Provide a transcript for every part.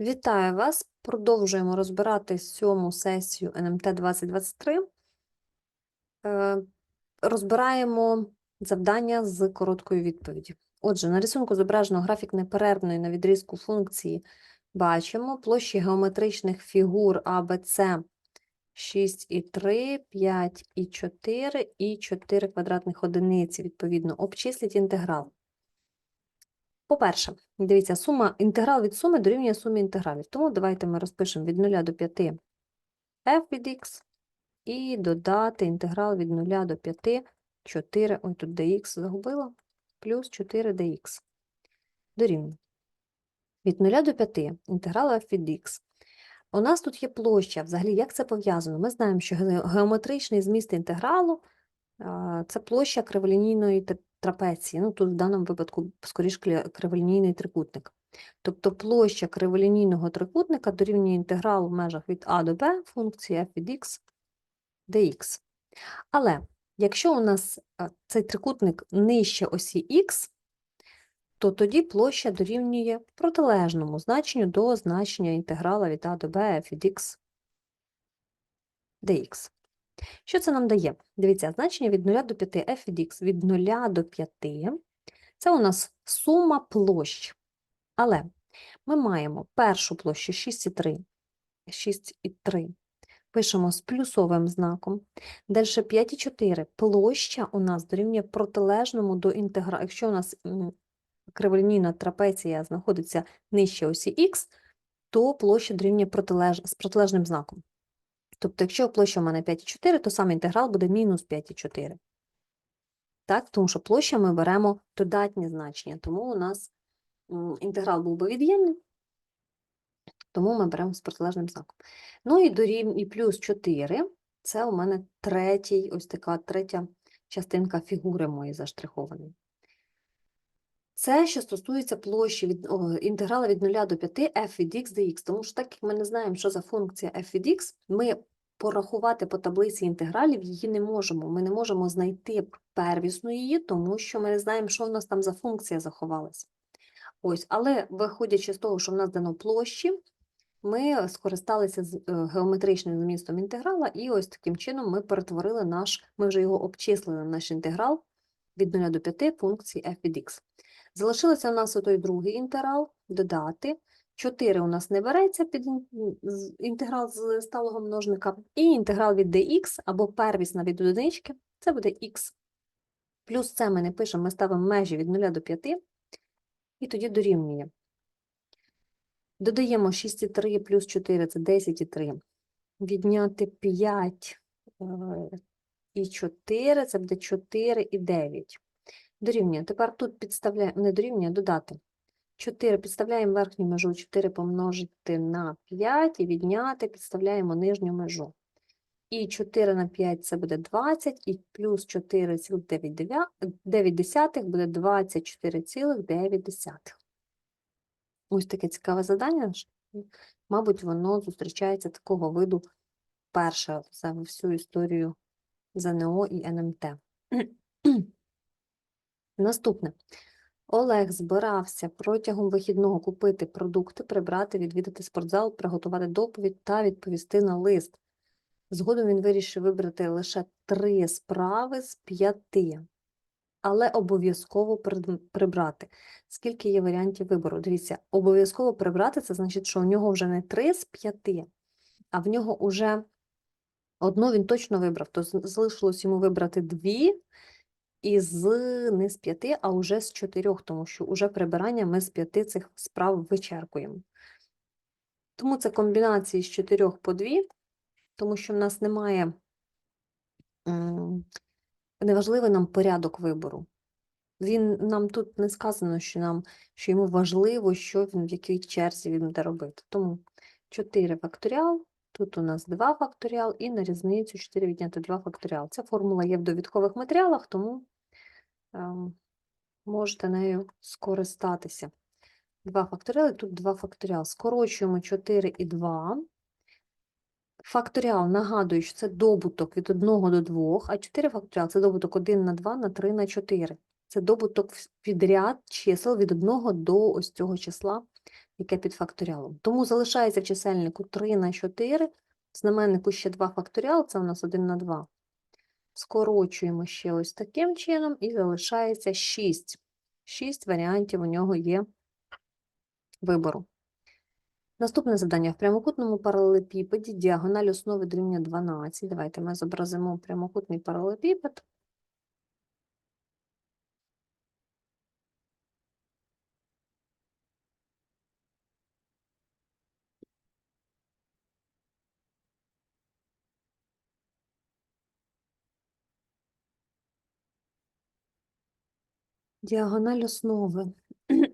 Вітаю вас! Продовжуємо розбирати сьому сесію НМТ 2023. Е, Розбираємо завдання з короткою відповіді. Отже, на рисунку зображено графік неперервної на відрізку функції. Бачимо площі геометричних фігур А, Б, С 6,3, 5,4 і 4 квадратних одиниці, відповідно, обчисліть інтеграл. По-перше, дивіться, сума, інтеграл від суми дорівнює сумі інтегралів. Тому давайте ми розпишемо від 0 до 5 f від x і додати інтеграл від 0 до 5, 4, ой, тут dx загубила, плюс 4 dx. Дорівнює. Від 0 до 5 інтеграл f від x. У нас тут є площа. Взагалі, як це пов'язано? Ми знаємо, що геометричний зміст інтегралу це площа криволінійної трапеції. Ну, тут в даному випадку, скоріш, криволінійний трикутник. Тобто площа криволінійного трикутника дорівнює інтеграл в межах від а до b функції f від x dx. Але якщо у нас цей трикутник нижче осі x, то тоді площа дорівнює протилежному значенню до значення інтеграла від а до b f від x dx. Що це нам дає? Дивіться, значення від 0 до 5 f від x від 0 до 5 це у нас сума площ. Але ми маємо першу площу 6,3. 6,3 пишемо з плюсовим знаком. Далі 5,4 площа у нас дорівнює протилежному до інтегралу. Якщо у нас криволінійна трапеція знаходиться нижче осі х, то площа дорівнює протилеж... з протилежним знаком. Тобто, якщо площа у мене 5,4, то сам інтеграл буде мінус 5,4. Так, тому що площа ми беремо додатні значення, тому у нас інтеграл був би від'ємний, тому ми беремо з протилежним знаком. Ну і дорівнює і плюс 4, це у мене третій, ось така третя частинка фігури моєї заштрихованої. Це, що стосується площі від о, інтеграла від 0 до 5 f від x dx, тому що так як ми не знаємо, що за функція f від x, ми порахувати по таблиці інтегралів її не можемо. Ми не можемо знайти первісну її, тому що ми не знаємо, що в нас там за функція заховалася. Ось, але виходячи з того, що в нас дано площі, ми скористалися з е, геометричним змістом інтеграла, і ось таким чином ми перетворили наш, ми вже його обчислили, наш інтеграл від 0 до 5 функції f від x. Залишилося у нас той другий інтеграл, додати. 4 у нас не береться під інтеграл з сталого множника, і інтеграл від dx або первісна від одинички, це буде x. Плюс це ми не пишемо, ми ставимо межі від 0 до 5, і тоді дорівнює. Додаємо 6,3 плюс 4 це 10,3. Відняти 5 е, і 4 це буде 4 і 9. Дорівнює. Тепер тут підставляємо, не дорівнює, додати. 4 підставляємо верхню межу, 4 помножити на 5 і відняти, підставляємо нижню межу. І 4 на 5 це буде 20, і плюс 4,9 буде 24,9. Ось таке цікаве завдання. Мабуть, воно зустрічається такого виду перше за всю історію ЗНО і НМТ. Наступне. Олег збирався протягом вихідного купити продукти, прибрати, відвідати спортзал, приготувати доповідь та відповісти на лист. Згодом він вирішив вибрати лише три справи з п'яти, але обов'язково прибрати. Скільки є варіантів вибору? Дивіться, обов'язково прибрати це значить, що у нього вже не три з п'яти, а в нього вже одну він точно вибрав. То залишилось йому вибрати дві із не з п'яти, а вже з чотирьох, тому що уже прибирання ми з п'яти цих справ вичеркуємо. Тому це комбінації з чотирьох по дві, тому що в нас немає неважливий нам порядок вибору. Він нам тут не сказано, що нам що йому важливо, що він в якій черзі він буде робити. Тому 4 факторіал, тут у нас 2 факторіал, і на різницю 4 відняти 2 факторіал. Ця формула є в довідкових матеріалах, тому можете нею скористатися. 2 факторіали, тут 2 факторіал. Скорочуємо 4 і 2. Факторіал, нагадую, що це добуток від 1 до 2, а 4 факторіал – це добуток 1 на 2 на 3 на 4. Це добуток підряд чисел від 1 до ось цього числа яке під факторіалом. Тому залишається в чисельнику 3 на 4, в знаменнику ще 2 факторіал, це у нас 1 на 2. Скорочуємо ще ось таким чином і залишається 6. 6 варіантів у нього є вибору. Наступне завдання. В прямокутному паралелепіпеді діагональ основи дорівнює 12. Давайте ми зобразимо прямокутний паралелепіпед. Діагональ основи.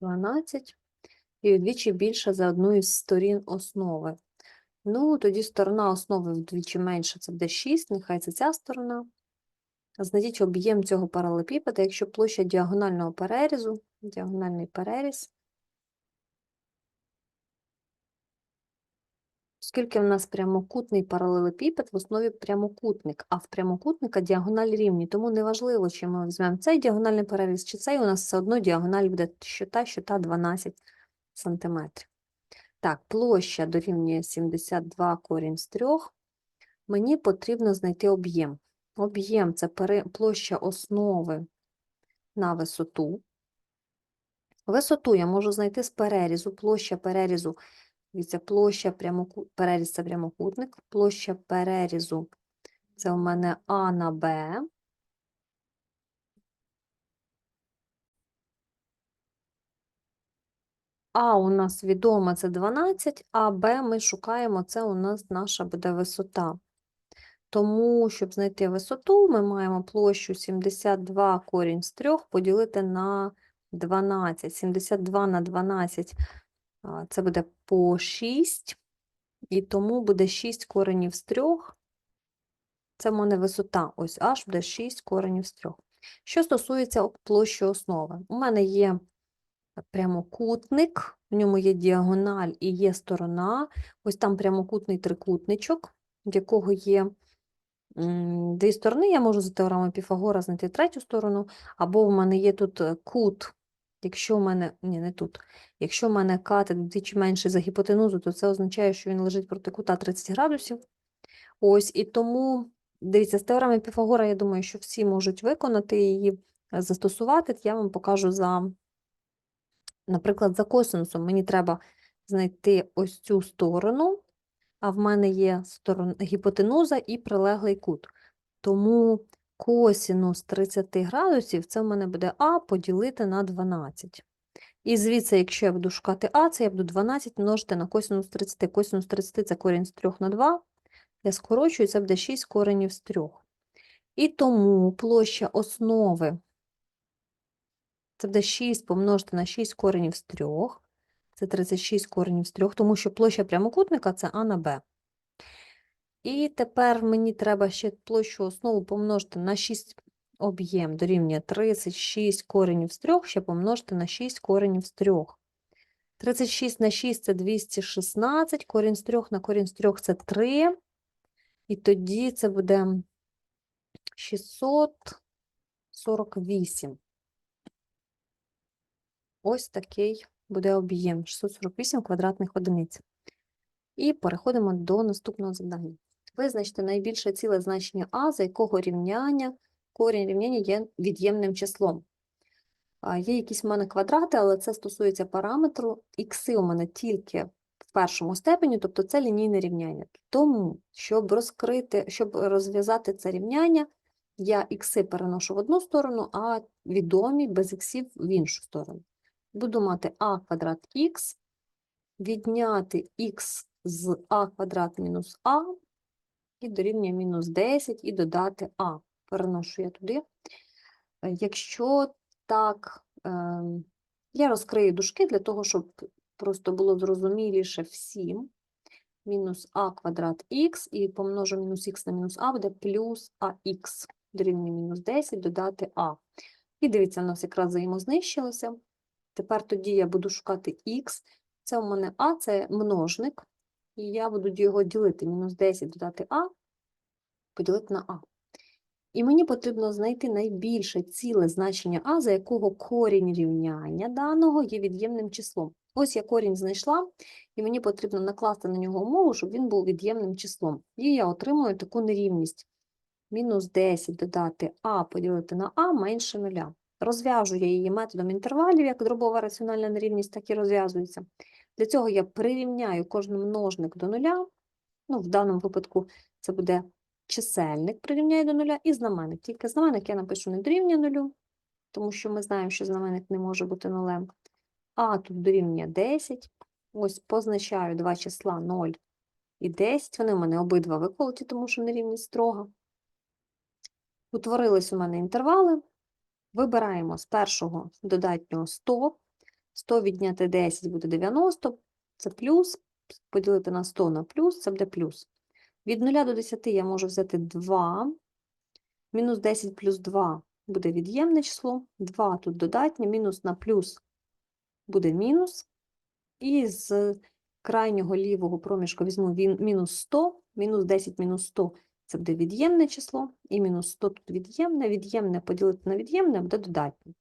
Дванадцять і вдвічі більше за одну із сторін основи. Ну, тоді сторона основи вдвічі менша, це буде 6, нехай це ця сторона. Знайдіть об'єм цього паралелепіпеда, якщо площа діагонального перерізу, діагональний переріз. Оскільки в нас прямокутний паралелепіпед, в основі прямокутник, а в прямокутника діагональ рівні, тому неважливо, чи ми візьмемо цей діагональний переріз, чи цей, у нас все одно діагональ буде що та, що та 12 см. Так, площа дорівнює 72 корінь з 3. Мені потрібно знайти об'єм. Об'єм це площа основи на висоту. Висоту я можу знайти з перерізу. Площа перерізу, дивіться, площа прямоку... переріз це прямокутник, площа перерізу це у мене А на Б. А у нас відома це 12, а Б ми шукаємо, це у нас наша буде висота. Тому, щоб знайти висоту, ми маємо площу 72 корінь з 3 поділити на 12. 72 на 12 а, це буде по 6, і тому буде 6 коренів з 3. Це в мене висота, ось аж буде 6 коренів з 3. Що стосується площі основи, у мене є прямокутник, в ньому є діагональ і є сторона. Ось там прямокутний трикутничок, в якого є дві сторони. Я можу за теоремою Піфагора знайти третю сторону, або в мене є тут е, кут. Якщо в мене, ні, не тут. Якщо в мене катет вдвічі менший за гіпотенузу, то це означає, що він лежить проти кута 30 градусів. Ось, і тому, дивіться, з теореми Піфагора, я думаю, що всі можуть виконати її, е, застосувати. Я вам покажу за, наприклад, за косинусом. Мені треба знайти ось цю сторону, а в мене є сторон... гіпотенуза і прилеглий кут. Тому косинус 30 градусів, це в мене буде А поділити на 12. І звідси, якщо я буду шукати А, це я буду 12 множити на косинус 30. Косинус 30 – це корінь з 3 на 2. Я скорочую, це буде 6 коренів з 3. І тому площа основи це буде 6 помножити на 6 коренів з 3. Це 36 коренів з 3, тому що площа прямокутника це А на Б. І тепер мені треба ще площу основу помножити на 6 об'єм дорівнює 36 коренів з 3, ще помножити на 6 коренів з 3. 36 на 6 – це 216, корінь з 3 на корінь з 3 – це 3. І тоді це буде 648. Ось такий буде об'єм 648 квадратних одиниць. І переходимо до наступного завдання. Визначте найбільше ціле значення А, за якого рівняння корінь рівняння є від'ємним числом. Є якісь в мене квадрати, але це стосується параметру. Ікси у мене тільки в першому степені, тобто це лінійне рівняння. Тому, щоб розкрити, щоб розв'язати це рівняння, я ікси переношу в одну сторону, а відомі без іксів в іншу сторону. Буду мати а квадрат х, відняти х з а квадрат мінус а, і дорівнює мінус 10, і додати а. Переношу я туди. Е, Якщо так, ем, я розкрию дужки для того, щоб просто було зрозуміліше всім. Мінус а квадрат х, і помножу мінус х на мінус а, буде плюс ах, дорівнює мінус 10, додати а. І дивіться, у нас якраз взаємознищилося. Тепер тоді я буду шукати х. Це у мене а, це множник. І я буду його ділити. Мінус 10 додати а, поділити на а. І мені потрібно знайти найбільше ціле значення а, за якого корінь рівняння даного є від'ємним числом. Ось я корінь знайшла, і мені потрібно накласти на нього умову, щоб він був від'ємним числом. І я отримую таку нерівність. Мінус 10 додати а поділити на а менше нуля. Розв'яжу я її методом інтервалів, як дробова раціональна нерівність, так і розв'язується. Для цього я прирівняю кожен множник до нуля. Ну, в даному випадку це буде чисельник прирівняю до нуля і знаменник. Тільки знаменник я напишу не дорівнює нулю, тому що ми знаємо, що знаменник не може бути нулем. А тут дорівнює 10. Ось позначаю два числа 0 і 10. Вони в мене обидва виколоті, тому що нерівність строга. Утворились у мене інтервали. Вибираємо з першого додатнього 100. 100 відняти 10 буде 90, це плюс. Поділити на 100 на плюс, це буде плюс. Від 0 до 10 я можу взяти 2. Мінус 10 плюс 2 буде від'ємне число. 2 тут додатнє, мінус на плюс буде мінус. І з крайнього лівого проміжку візьму мінус 100, мінус 10 мінус 100 це буде від'ємне число, і мінус 100 тут від'ємне, від'ємне поділити на від'ємне буде додатнє.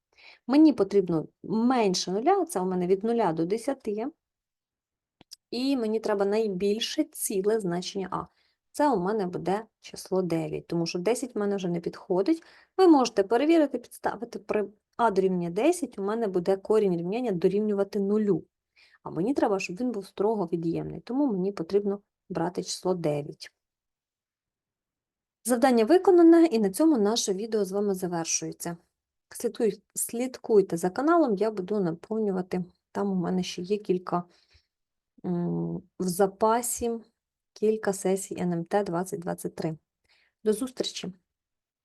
Мені потрібно менше нуля, це у мене від 0 до 10, і мені треба найбільше ціле значення А. Це у мене буде число 9, тому що 10 в мене вже не підходить. Ви можете перевірити, підставити при А дорівнює 10, у мене буде корінь рівняння дорівнювати нулю. А мені треба, щоб він був строго від'ємний, тому мені потрібно брати число 9. Завдання виконане, і на цьому наше відео з вами завершується. Слідкуй- Слідкуйте за каналом, я буду наповнювати. Там у мене ще є кілька в запасі, кілька сесій НМТ 2023. До зустрічі!